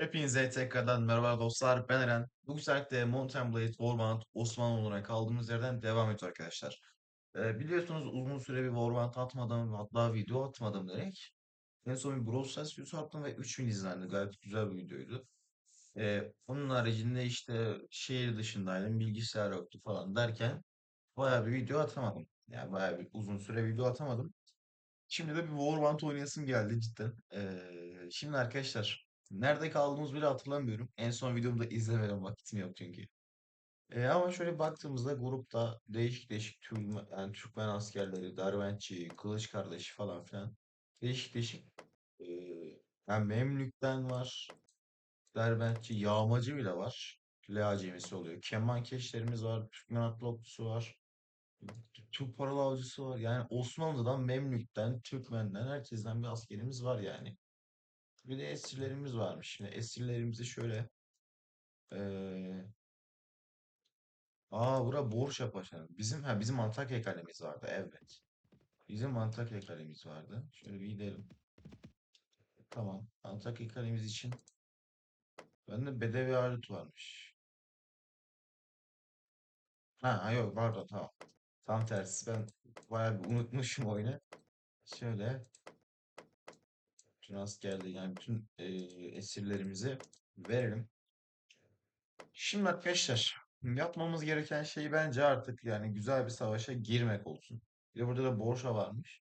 Hepinize tekrardan merhaba dostlar. Ben Eren. Bu güzellikle Mountain Blade Warband Osmanlı olarak kaldığımız yerden devam ediyor arkadaşlar. Ee, biliyorsunuz uzun süre bir Warband atmadım, hatta video atmadım direkt. En son bir Brawl Stars videosu attım ve 3000 izlendi. Gayet güzel bir videoydu. Ee, onun haricinde işte şehir dışındaydım, bilgisayar yoktu falan derken bayağı bir video atamadım. Yani bayağı bir uzun süre video atamadım. Şimdi de bir Warband oynayasım geldi cidden. Ee, şimdi arkadaşlar nerede kaldığımızı bile hatırlamıyorum. En son videomu da izlemedim vakitim yok çünkü. Ee, ama şöyle baktığımızda grupta değişik değişik Türkmen, yani Türkmen askerleri, Derventçi, Kılıç Kardeşi falan filan değişik değişik ee, yani Memlük'ten var, Derbentçi, Yağmacı bile var. L acemisi oluyor. Kemankeşlerimiz var, Türkmen atlı okçusu var. Türk paralı avcısı var. Yani Osmanlı'dan, Memlük'ten, Türkmen'den, herkesten bir askerimiz var yani. Bir de esirlerimiz varmış. Şimdi esirlerimizi şöyle eee Aa bura Borşa Paşa. Bizim ha bizim Antakya kalemiz vardı. Evet. Bizim Antakya kalemiz vardı. Şöyle bir gidelim. Tamam. Antakya kalemiz için bende Bedevi Halit varmış. Ha, ha yok pardon tamam. Tam tersi. Ben bayağı bir unutmuşum oyunu. Şöyle bütün askerliği yani bütün eee, esirlerimizi verelim. Şimdi arkadaşlar yapmamız gereken şey bence artık yani güzel bir savaşa girmek olsun. Bir de burada da Borşa varmış.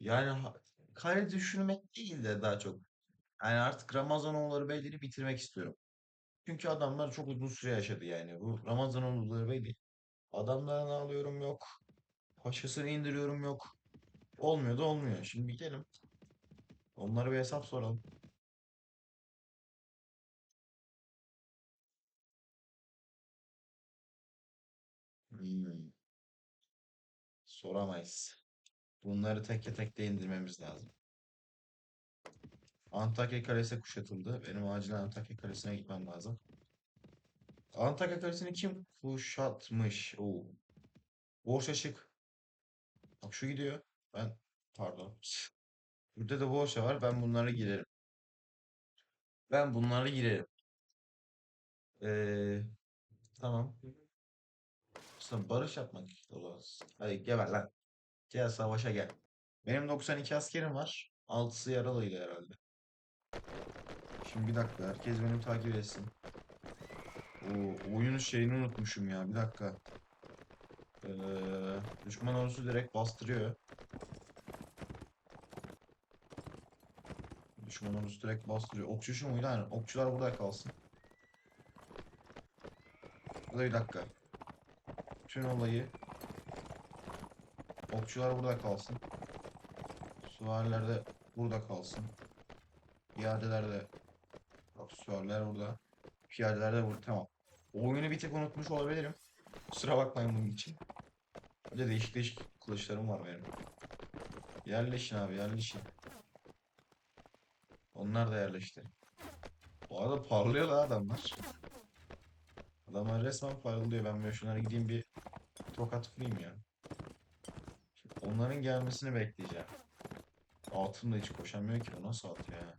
Yani kale düşürmek değil de daha çok. Yani artık Ramazanoğulları Beyleri bitirmek istiyorum. Çünkü adamlar çok uzun süre yaşadı yani. Bu Ramazanoğulları Beyleri. Adamlarını alıyorum yok. Paşasını indiriyorum yok. Olmuyor da olmuyor. Şimdi bir gelin. Onlara bir hesap soralım. Hmm, soramayız. Bunları tek tek de indirmemiz lazım. Antakya Kalesi kuşatıldı. Benim acilen Antakya Kalesi'ne gitmem lazım. Antakya Kalesi'ni kim kuşatmış? Oo. Boş ışık. Bak şu gidiyor. Ben pardon. Burada da boşa var. Ben bunları girerim. Ben bunları girerim. Ee, tamam. İşte barış yapmak olmaz. Hadi geber lan. Gel savaşa gel. Benim 92 askerim var. 6'sı yaralıydı herhalde. Şimdi bir dakika. Herkes beni takip etsin. O oyunun şeyini unutmuşum ya. Bir dakika. Ee, düşman ordusu direkt bastırıyor. Düşman ordusu direkt bastırıyor. Okçu şu muydu? Aynen. Okçular burada kalsın. Burada bir dakika. Bütün olayı Okçular burada kalsın. Süvariler de burada kalsın. Piyadeler de Bak süvariler burada. Piyadeler de burada. Tamam. Oyunu bir tek unutmuş olabilirim. Kusura bakmayın bunun için. Böyle değişik değişik kılıçlarım var benim. Yerleşin abi yerleşin. Onlar da yerleşti. Bu arada parlıyor la adamlar. Adamlar resmen parlıyor. Ben böyle şunlara gideyim bir tokat vurayım ya. Şimdi onların gelmesini bekleyeceğim. Atım da hiç koşamıyor ki. Bu nasıl at ya?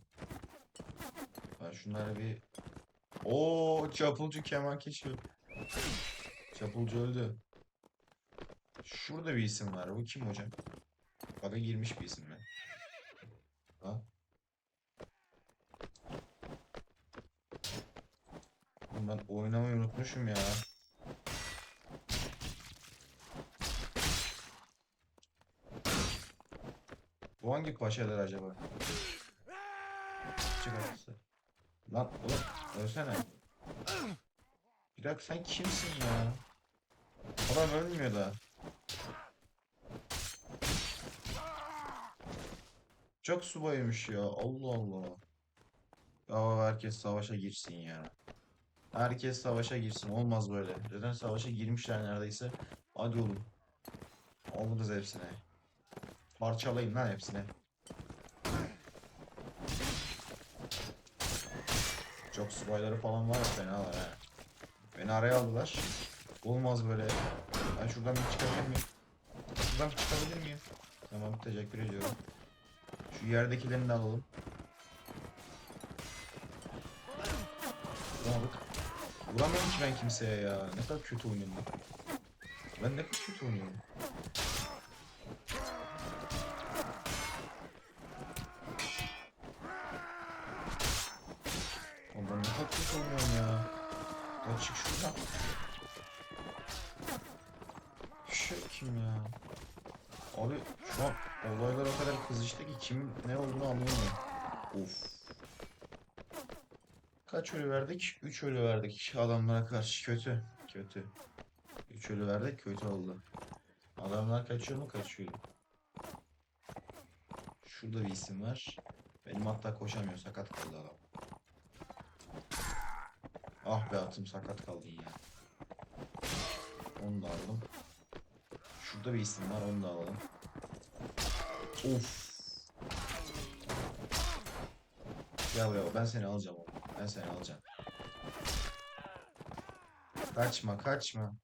Ben şunlara bir... Oo çapulcu keman keşiyor. Çapulcu öldü. Şurada bir isim var. Bu kim hocam? Baga girmiş bir isim mi? Ha? Ben oynamayı unutmuşum ya. Bu hangi paşadır acaba? Çıkartsı. Lan oğlum ölsene. Dakika sen kimsin ya? Adam ölmüyor da. Çok subaymış ya. Allah Allah. Ya herkes savaşa girsin ya. Herkes savaşa girsin. Olmaz böyle. Zaten savaşa girmişler neredeyse. Hadi oğlum. Alırız hepsine. Parçalayın lan hepsine. Çok subayları falan var ya fenalar ha. Beni araya aldılar. Olmaz böyle. Ben şuradan bir çıkabilir miyim? Şuradan çıkabilir miyim? Tamam teşekkür ediyorum. Şu yerdekilerini de alalım. Vuramıyorum ki ben kimseye ya. Ne kadar kötü oynuyorum ben. Ben ne kadar kötü oynuyorum. Oğlum ben ne kadar kötü oynuyorum ya. Ya çık şuradan. Şey kim ya? Abi şu an olaylar o kadar kızıştı ki kimin ne olduğunu anlayamıyorum. Of. Kaç ölü verdik? 3 ölü verdik adamlara karşı. Kötü. Kötü. 3 ölü verdik kötü oldu. Adamlar kaçıyor mu? Kaçıyor. Şurada bir isim var. Benim hatta koşamıyor. Sakat kaldı adam. Ah be atım sakat kaldın ya. Onu da aldım. Şurada bir isim var. Onu da alalım. Of. Gel buraya. Ben seni alacağım. Ben seni alacağım. Kaçma kaçma.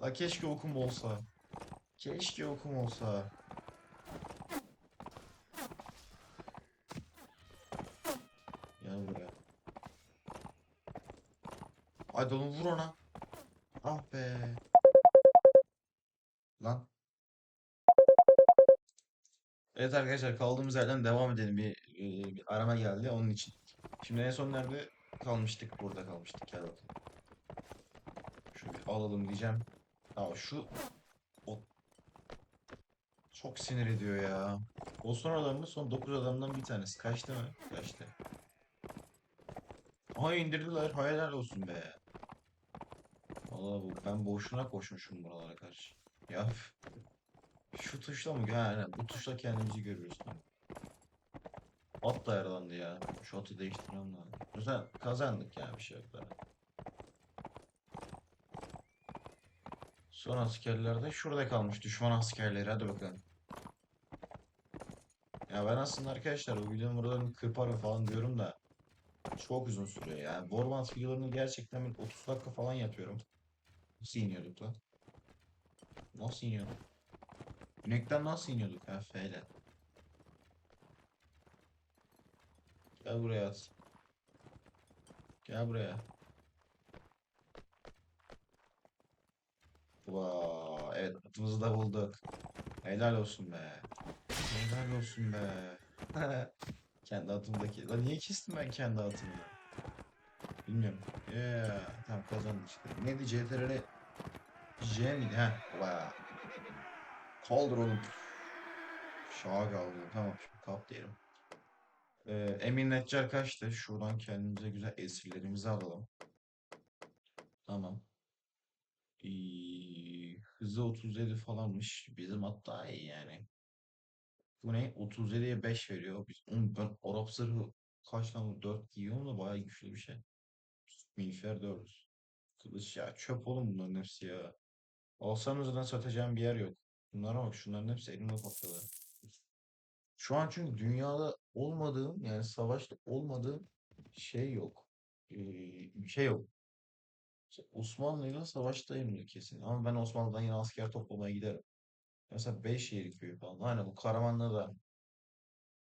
La keşke okum olsa. Keşke okum olsa. Gel buraya. Hadi oğlum vur ona. Ah be. Lan. Evet arkadaşlar kaldığımız yerden devam edelim. Bir, e, bir arama geldi onun için. Şimdi en son nerede kalmıştık? Burada kalmıştık. Gel bakalım. Alalım diyeceğim. Aa şu o çok sinir ediyor ya. O son adamın son 9 adamdan bir tanesi. Kaçtı mı? Kaçtı. Aha indirdiler. Hayaller olsun be. Vallahi bu ben boşuna koşmuşum buralara karşı. Ya şu tuşla mı? Yani bu tuşla kendimizi görüyoruz. At da yaralandı ya. Şu atı değiştirmem lazım. Güzel kazandık ya bir şey yok daha. Son askerlerde şurada kalmış düşman askerleri hadi bakalım. Ya ben aslında arkadaşlar bu videonun buralarını kırparım falan diyorum da çok uzun sürüyor yani. Warband videolarını gerçekten ben 30 dakika falan yapıyorum. Nasıl iniyorduk lan? Nasıl iniyorduk? İnekten nasıl iniyorduk ha F ile? Gel buraya at. Gel buraya. Vaa, evet atımızı da bulduk. Helal olsun be. Helal olsun be. Kendi atımdaki. Lan niye kestim ben kendi atımı? Bilmiyorum. Yeah, tamam kazandık işte. Neydi CTRL? J miydi? Heh. Vaa. Kaldır oğlum. Şaha kaldı. Tamam şimdi kap diyelim. Ee, Emin Neccar kaçtı? Şuradan kendimize güzel esirlerimizi alalım. Tamam. Ee, hızı 37 falanmış. Bizim hatta iyi yani. Bu ne? 37'ye 5 veriyor. Biz, ben Arap zırhı kaç tane 4 giyiyorum da bayağı güçlü bir şey. Miğfer 4. Kılıç ya çöp oğlum bunların hepsi ya. Alsam zaten satacağım bir yer yok. Bunlara bak şunların hepsi elimde patladı. Şu an çünkü dünyada olmadığım yani savaşta olmadığım şey yok. Ee, şey yok. İşte Osmanlı'yla savaştayım kesin. Ama ben Osmanlı'dan yine asker toplamaya giderim. Mesela Beyşehir köyü falan. Hani bu Karaman'la da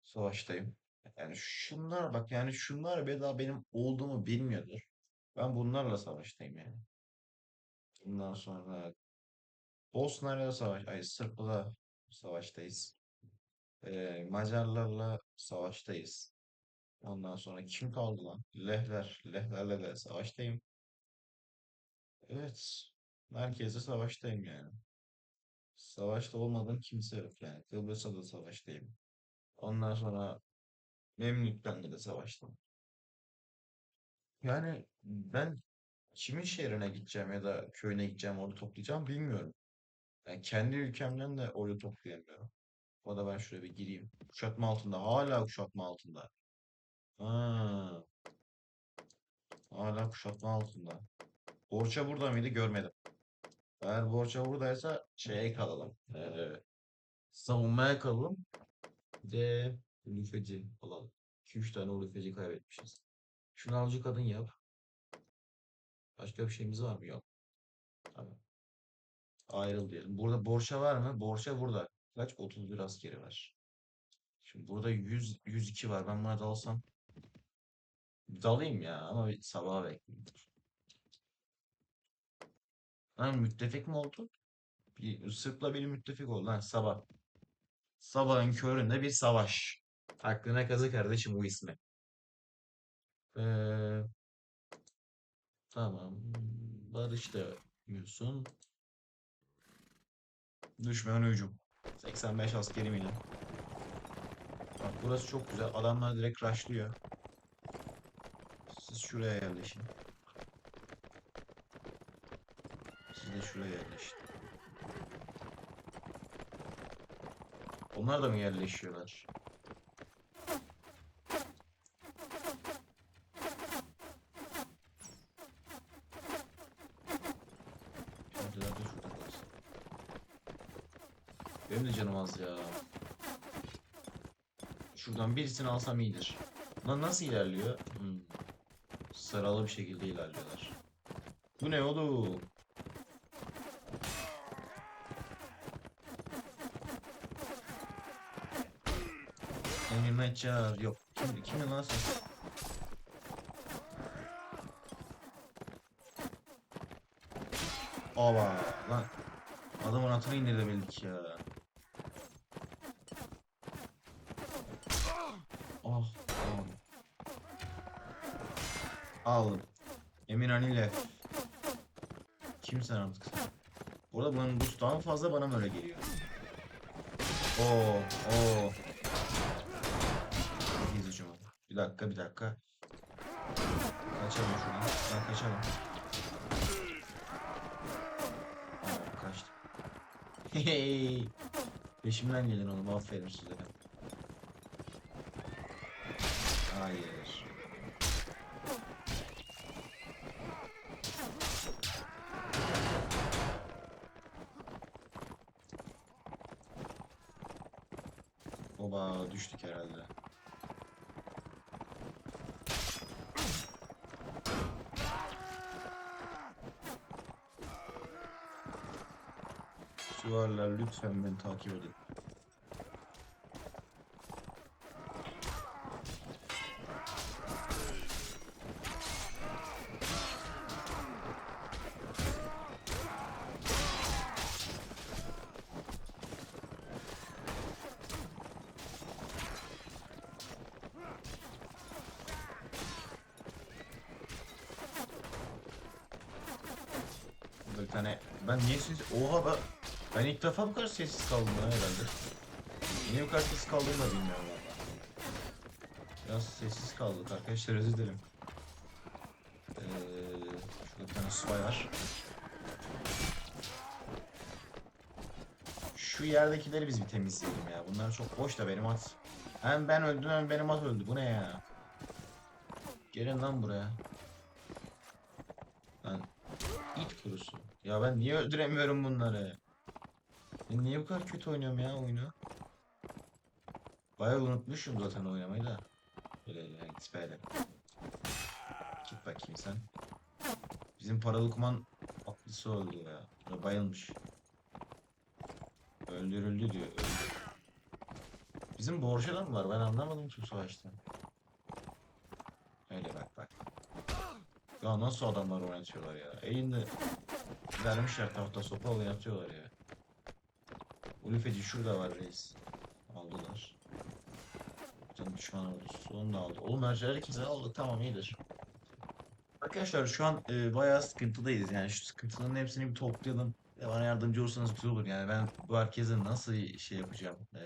savaştayım. Yani şunlar bak yani şunlar be daha benim olduğumu bilmiyordur. Ben bunlarla savaştayım yani. Bundan sonra Bosna'yla savaş, ay Sırp'la savaştayız. Ee, Macarlarla savaştayız. Ondan sonra kim kaldı lan? Lehler. Lehlerle de savaştayım. Evet. Merkezde savaştayım yani. Savaşta olmadığım kimse yok yani. Kıbrıs'ta da savaştayım. Ondan sonra Memlük'ten de savaştım. Yani ben kimin şehrine gideceğim ya da köyüne gideceğim ordu toplayacağım bilmiyorum. Yani kendi ülkemden de ordu toplayamıyorum. O da ben şuraya bir gireyim. Kuşatma altında. Hala kuşatma altında. Ha, hala kuşatma altında. Borça burada mıydı? Görmedim. Eğer Borça buradaysa şeye kalalım. Ee, savunmaya kalalım. Bir de Ulufeci alalım. 2-3 tane Ulufeci kaybetmişiz. Şunu avcı kadın yap. Başka bir şeyimiz var mı? Yok. Tamam. Ayrıl diyelim. Burada Borça var mı? Borça burada. Kaç? 31 askeri var. Şimdi burada 100, 102 var. Ben buna dalsam. Dalayım ya ama bir sabaha bekleyeyim. Lan müttefik mi oldu? Bir Sırp'la biri müttefik oldu lan sabah. Sabahın köründe bir savaş. Aklına kazı kardeşim bu ismi. Ee, tamam. Barış da diyorsun. Düşman hücum. 85 askerim ile. Bak burası çok güzel. Adamlar direkt rushlıyor. Siz şuraya yerleşin. Siz de şuraya yerleşin. Onlar da mı yerleşiyorlar? Benim de canım az ya. Şuradan birisini alsam iyidir. Lan nasıl ilerliyor? Hmm. Sıralı bir şekilde ilerliyorlar. Bu ne oğlum? Meçar yok. Kim, kim lan sen? Aba lan. Adamın atını indirebildik ya. Oh, tamam. Aldım. Anil'le. Kimsen artık sen? Bu arada bunun boost daha fazla bana mı öyle geliyor? Oo, oo. İyiyiz hocam. Bir dakika, bir dakika. Kaçalım şuradan. Ben kaçalım. Aa, kaçtım. Hey. Peşimden gelin oğlum. Aferin size. Hayır. Lütfen beni takip edin. Burada bir tane ben niye ses oha ben ilk defa bu kadar sessiz kaldım ya herhalde. Niye bu kadar sessiz kaldığımı da bilmiyorum. Biraz sessiz kaldık arkadaşlar özür dilerim. Ee, şurada bir tane subay var. Şu yerdekileri biz bir temizleyelim ya. Bunlar çok boş da benim at. Hem ben öldüm hem benim at öldü. Bu ne ya? Gelin lan buraya. Lan it kurusu. Ya ben niye öldüremiyorum bunları? Ben niye bu kadar kötü oynuyorum ya oyunu? Bayağı unutmuşum zaten oynamayı da. Böyle ya git böyle. Git bakayım sen. Bizim paralı kuman atlısı öldü ya. Ya bayılmış. Öldürüldü diyor. Öldü. Bizim borçlu mı var? Ben anlamadım ki bu savaşta. Öyle bak bak. Ya nasıl adamlar oynatıyorlar ya? Elinde vermişler tahta sopa oynatıyorlar ya. Ulufeci şurada var reis. Aldılar. Can düşman ordusu onu da aldı. Oğlum her şey herkese aldık tamam iyidir. Arkadaşlar şu an e, bayağı sıkıntıdayız yani şu sıkıntıların hepsini bir toplayalım. Ve bana yardımcı olursanız güzel olur yani ben bu herkese nasıl şey yapacağım. E,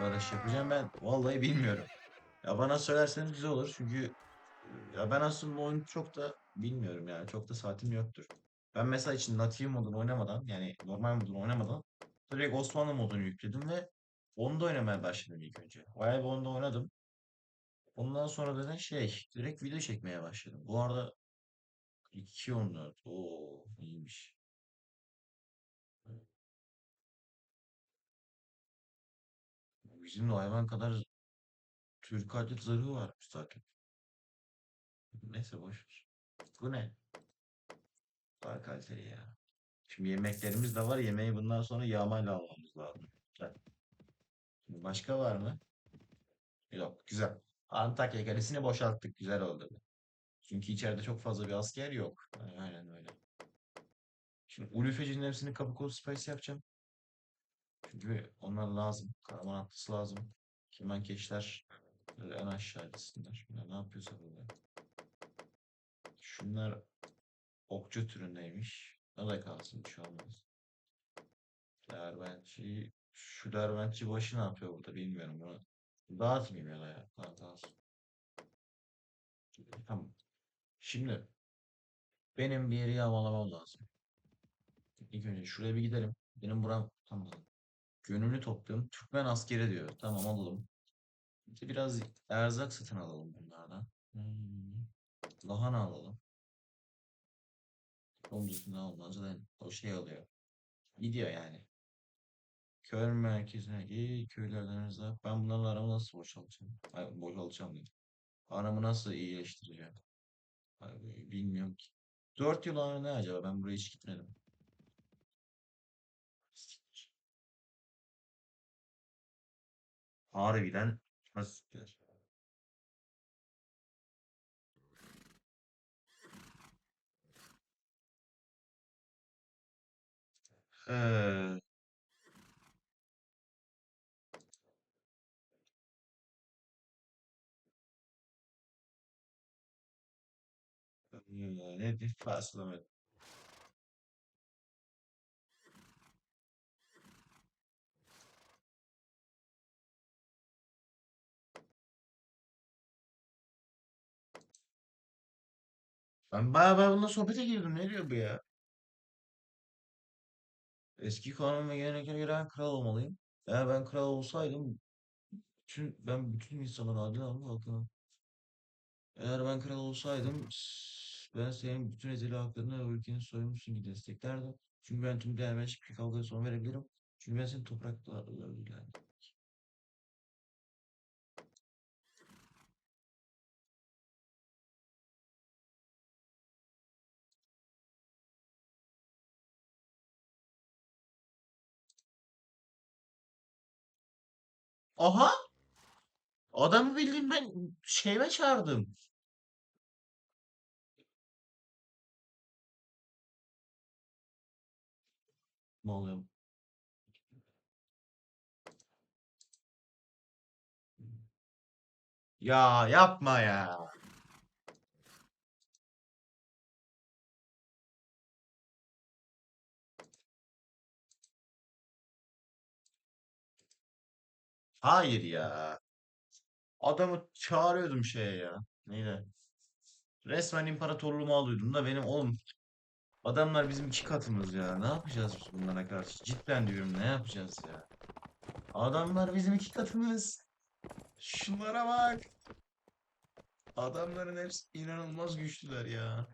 barış yapacağım ben vallahi bilmiyorum. Ya bana söylerseniz güzel olur çünkü ya ben aslında bu oyunu çok da bilmiyorum yani çok da saatim yoktur. Ben mesela için native modunu oynamadan yani normal modunu oynamadan direkt Osmanlı modunu yükledim ve onda oynamaya başladım ilk önce. Bayağı bir onda oynadım. Ondan sonra da şey direkt video çekmeye başladım. Bu arada 2.14 Oo iyiymiş. Bizim de hayvan kadar Türk atlet zırhı var zaten. Neyse boş ver. Bu ne? Daha kaliteli ya. Şimdi yemeklerimiz de var. Yemeği bundan sonra yağmayla almamız lazım. Güzel. Şimdi başka var mı? Yok. Güzel. Antakya Kalesi'ni boşalttık. Güzel oldu. Çünkü içeride çok fazla bir asker yok. Aynen öyle. Şimdi Ulufeci'nin hepsini kapı kolu space yapacağım. Çünkü onlar lazım. Karaman atlısı lazım. Kiman keçiler böyle en aşağı gitsinler. Bunlar ne yapıyorsa böyle. Şunlar okçu türündeymiş. O da kalsın bir şey olmaz. Şu derbentçi başı ne yapıyor burada bilmiyorum bunu. Dağıtmayayım ya da ya. Tamam, kalsın. Tamam. Şimdi benim bir yeri yağmalamam lazım. İlk önce şuraya bir gidelim. Benim buram tamam. Gönüllü topluyorum. Türkmen askeri diyor. Tamam alalım. Biraz erzak satın alalım bunlardan. Hmm. Lahana alalım. Domuz ne olmaz zaten o şey alıyor. Gidiyor yani. Köy merkezine git, köylerden rızak. Ben bunlarla aramı nasıl boşaltacağım? Ay, boşaltacağım dedim. Aramı nasıl iyileştireceğim? Ay, bilmiyorum ki. 4 yıl önce ne acaba? Ben buraya hiç gitmedim. Harbiden nasıl gider? Ee, e, nedir? Fasılamet. Ben bayağı ben bununla sohbete girdim. Ne diyor bu ya? Eski kanun ve geleneklere göre ben kral olmalıyım. Eğer ben kral olsaydım bütün, ben bütün insanların adil alma hakkını. Eğer ben kral olsaydım ben senin bütün ezeli haklarını ve ülkenin soyunmuşsun gibi desteklerdim. Çünkü ben tüm değermenşik bir kavgaya son verebilirim. Çünkü ben senin topraklarla ilgilendim. Aha! Adamı bildiğin ben şeyime çağırdım. Ne oluyor? Ya yapma ya. Hayır ya. Adamı çağırıyordum şeye ya. Neydi? Resmen imparatorluğumu alıyordum da benim oğlum. Adamlar bizim iki katımız ya. Ne yapacağız biz bunlara karşı? Cidden diyorum ne yapacağız ya? Adamlar bizim iki katımız. Şunlara bak. Adamların hepsi inanılmaz güçlüler ya.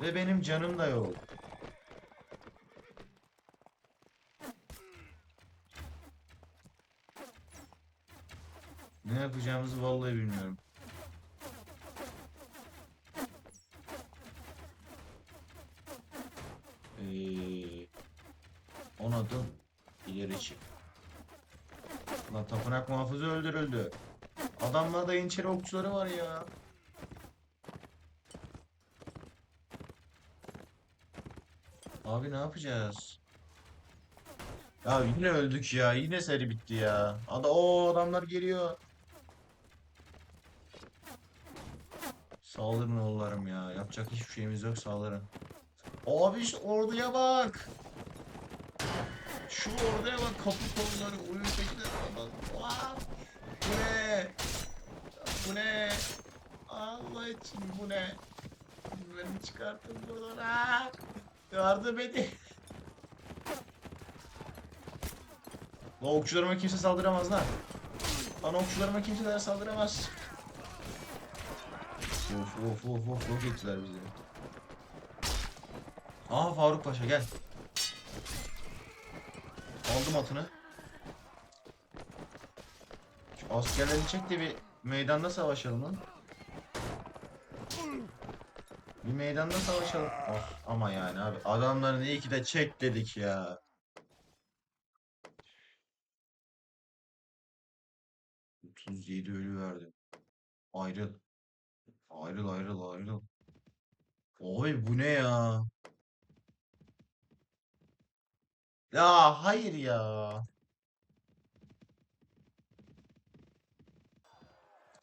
Ve benim canım da yok. Ne yapacağımızı vallahi bilmiyorum. Ee, on adım ileri çık. Lan tapınak muhafızı öldürüldü. Adamlarda yeniçeri okçuları var ya. Abi ne yapacağız? Ya yine öldük ya. Yine seri bitti ya. Ada o adamlar geliyor. Saldırın oğullarım ya. Yapacak hiçbir şeyimiz yok saldırın. Abi şu orduya bak. Şu orduya bak kapı kolları oyun tekiler adam. Vaa! Bu ne? Bu ne? Allah için bu ne? Beni çıkartın buradan. Aa! Yardım edin. Lan okçularıma kimse saldıramaz lan. Lan okçularıma kimseler saldıramaz. Of of of of yok ettiler bizi. Aha Faruk Paşa gel. Aldım atını. Şu askerleri çek de bir meydanda savaşalım lan. Bir meydanda savaşalım. Of, ama yani abi adamların iyi ki de çek dedik ya. Otuz yedi ölü verdim. Ayrıl. Ayrıl ayrıl ayrıl. Oy bu ne ya? Ya hayır ya.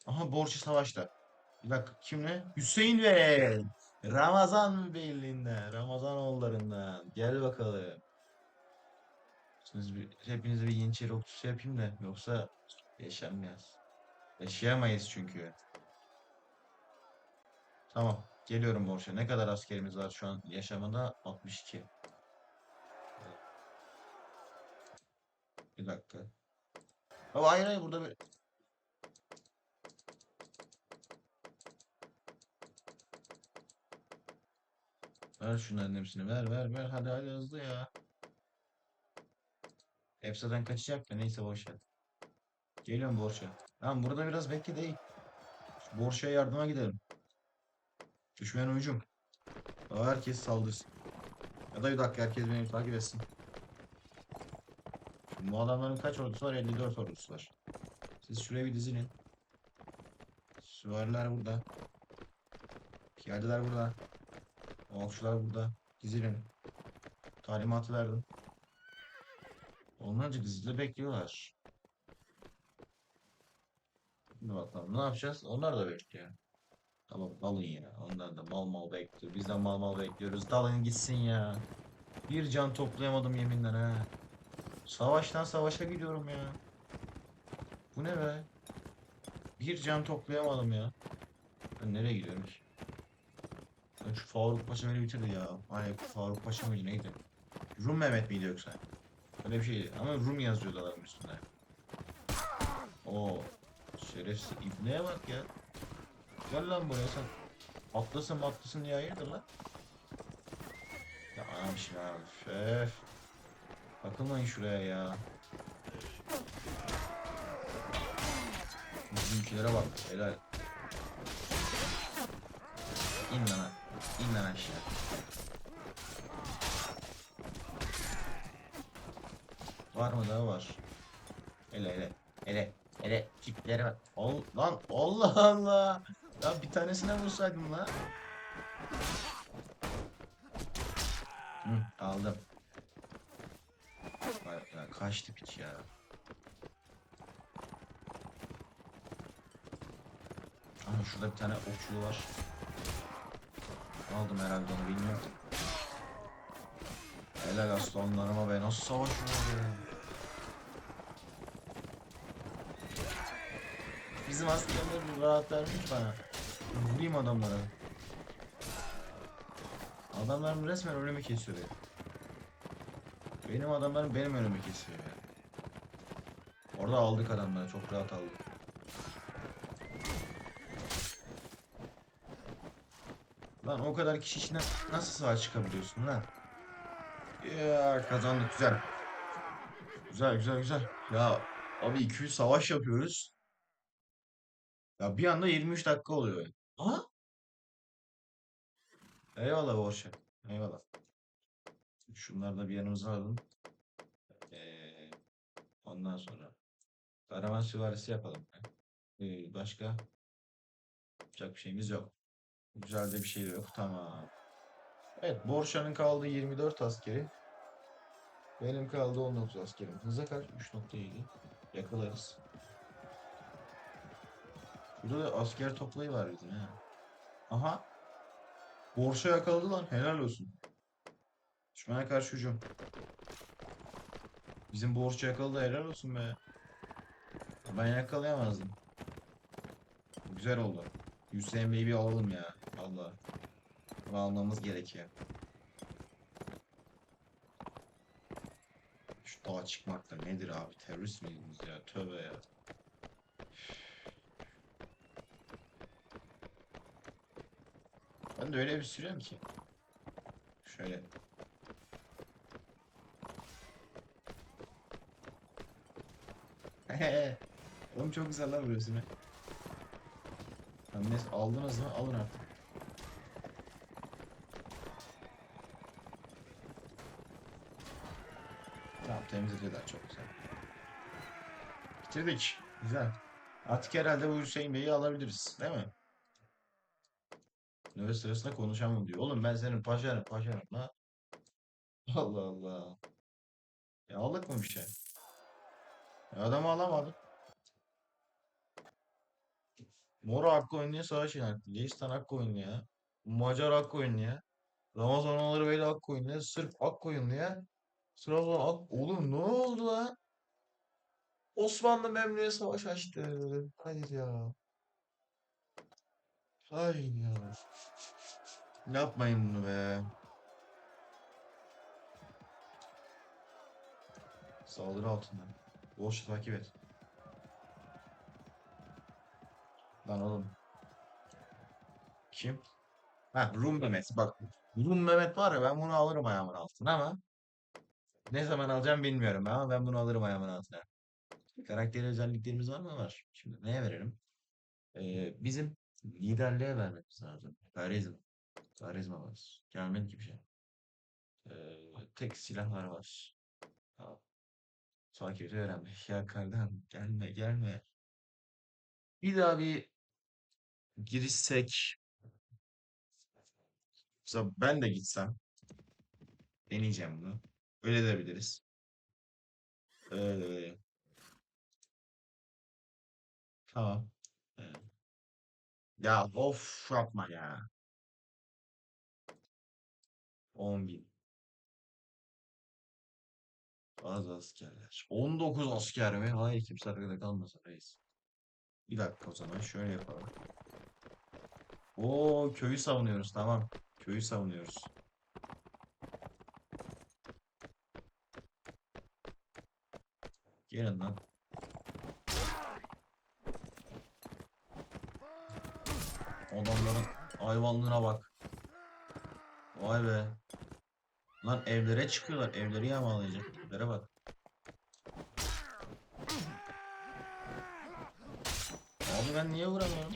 Aha Borçlu Savaş'ta. Bir dakika kimle? Hüseyin Bey. Ramazan Beyliğinden, Ramazan oğullarından. Gel bakalım. Siz bir, hepinize bir Yeniçeri okçusu yapayım da yoksa yaşamayız. Yaşayamayız çünkü. Tamam. Geliyorum Borç'a. Ne kadar askerimiz var şu an yaşamada? 62. Bir dakika. Ama hayır hayır burada bir... Ver şunların hepsini ver ver ver hadi hadi hızlı ya. Hep zaten kaçacak da neyse boş ver. Geliyorum Borç'a. Tamam burada biraz bekle değil. Borç'a yardıma gidelim. Düşman hücum. Aa, herkes saldırsın. Ya da bir dakika herkes beni takip etsin. Şimdi bu adamların kaç ordusu var? 54 ordusu var. Siz şuraya bir dizilin. Süvariler burada. Piyadeler burada. Okçular burada. Dizilin. Talimatı verdim. Onlarca dizide bekliyorlar. Şimdi bakalım ne yapacağız? Onlar da bekliyor. Tamam dalın ya. Onlar da mal mal bekliyor. Biz de mal mal bekliyoruz. Dalın gitsin ya. Bir can toplayamadım yeminle ha. Savaştan savaşa gidiyorum ya. Bu ne be? Bir can toplayamadım ya. Ben nereye gidiyorum ki? Ben şu Faruk Paşa beni bitirdi ya. Hani Faruk Paşa mıydı neydi? Rum Mehmet miydi yoksa? Öyle bir şeydi. Ama Rum yazıyordu adamın üstünde. Oo. Şerefsiz ibneye bak ya. Gel lan buraya sen. Atlasın atlasın diye hayırdır lan? Ya anam şimdi abi. Öf. Takılmayın şuraya ya. Bizimkilere bak. Helal. İn lan. İn lan aşağı. Var mı daha var. Hele hele. Hele. Hele. Tiplere bak. Ol, lan Allah Allah. Ya bir tanesine vursaydım lan. Hı, aldım. Vay ya kaçtı piç ya. Ama şurada bir tane okçulu var. Aldım herhalde onu bilmiyorum. Helal aslanlarıma be nasıl savaşıyorlar ya. Bizim askerler rahat vermiş bana. Vurayım adamlara. Adamlarım resmen önümü kesiyor ya. Benim adamlarım benim önümü kesiyor ya. Orada aldık adamları çok rahat aldık. Lan o kadar kişi içinden nasıl sağ çıkabiliyorsun lan? Ya kazandık güzel. Güzel güzel güzel. Ya abi 200 savaş yapıyoruz. Ya bir anda 23 dakika oluyor. Ha? Eyvallah Borşa. Eyvallah. Şunları da bir yanımıza alalım. Ee, ondan sonra Karaman süvarisi yapalım. Ee, başka yapacak bir şeyimiz yok. Güzel de bir şey de yok. Tamam. Evet, Borşa'nın kaldığı 24 askeri. Benim kaldığı 19 askerim. Hıza kaç? 3.7. Yakalarız. Burada da asker toplayı var bizim ha. Aha. Borsa yakaladı lan. Helal olsun. Düşmana karşı hücum. Bizim borç yakaladı. Helal olsun be. Ben yakalayamazdım. Güzel oldu. Hüseyin Bey'i bir alalım ya. Allah. Almamız gerekiyor. Şu dağa çıkmak da nedir abi? Terörist miydiniz ya? Tövbe ya. Ben de öyle bir sürüyorum ki. Şöyle. Oğlum çok güzel lan burası ne? Neyse aldınız mı? Alın artık. Tamam temizlediler çok güzel. Bitirdik. Güzel. Artık herhalde bu Hüseyin Bey'i alabiliriz. Değil mi? Nöbet sırasında konuşamam diyor. Oğlum ben senin paşanım paşanım la. Allah Allah. Ya aldık mı bir şey? Ya adamı alamadık. Moro hakkı oynuyor savaş etti. Leistan hakkı oynuyor. Macar hakkı oynuyor. Ramazanoğulları böyle hakkı oynuyor. Sırp hakkı oynuyor. Trabzon ak... Oğlum ne oldu lan? Osmanlı Memlü'ye savaş açtı. Hayır ya. Hayır ya. Yapmayın bunu be. Saldırı altında. Boş takip et. Lan oğlum. Kim? Ha Rum Mehmet. Bak Rum Mehmet var ya ben bunu alırım ayağımın altına ama ne zaman alacağım bilmiyorum ama ben bunu alırım ayağımın altına. Karakteri özelliklerimiz var mı? Var. Şimdi neye verelim? Ee, bizim liderliğe vermemiz lazım. Karizma. Karizma var. Gelmedi ki bir şey. Ee, tek silahlar var. Tamam. Takipte öğrenme. Ya kardan gelme gelme. Bir daha bir girişsek. Mesela ben de gitsem. Deneyeceğim bunu. Öyle de biliriz. Ee, tamam. Ya of yapma ya. 10 bin. Az askerler. 19 asker mi? Hayır kimse arkada kalmasın reis. Bir dakika o zaman şöyle yapalım. Oo köyü savunuyoruz tamam. Köyü savunuyoruz. Gelin lan. Adamların hayvanlığına bak. Vay be. Lan evlere çıkıyorlar. Evleri yağmalayacak. Evlere bak. Abi ben niye vuramıyorum?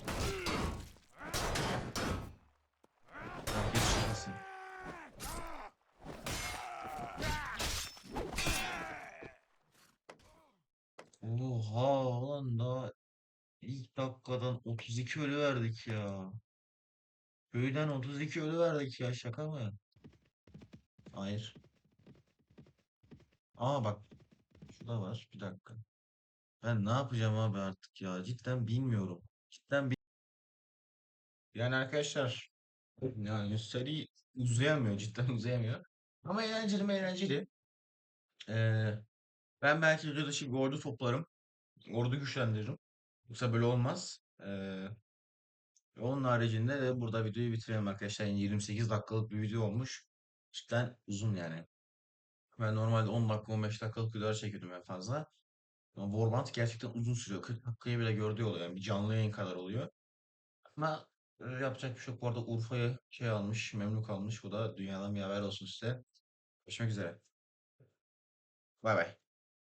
Oha ulan daha ilk dakikadan 32 ölü verdik ya. Köyden 32 ölü verdik ya şaka mı? Hayır. Aa bak şu da var bir dakika. Ben ne yapacağım abi artık ya cidden bilmiyorum. Cidden bi- Yani arkadaşlar yani seri uzayamıyor cidden uzayamıyor. Ama eğlenceli mi eğlenceli. Ee, ben belki videoda şimdi ordu toplarım. Ordu güçlendiririm. Yoksa böyle olmaz. Ee, onun haricinde de burada videoyu bitirelim arkadaşlar. Yani 28 dakikalık bir video olmuş. Cidden uzun yani. Ben normalde 10 dakika 15 dakikalık videolar çekiyordum en fazla. Ama Warband gerçekten uzun sürüyor. 40 dakikayı bile gördüğü oluyor. Yani bir canlı yayın kadar oluyor. Ama e, yapacak bir şey yok. Bu arada Urfa'ya şey almış, Memluk almış. Bu da dünyadan bir haber olsun size. Görüşmek üzere. Bay bay.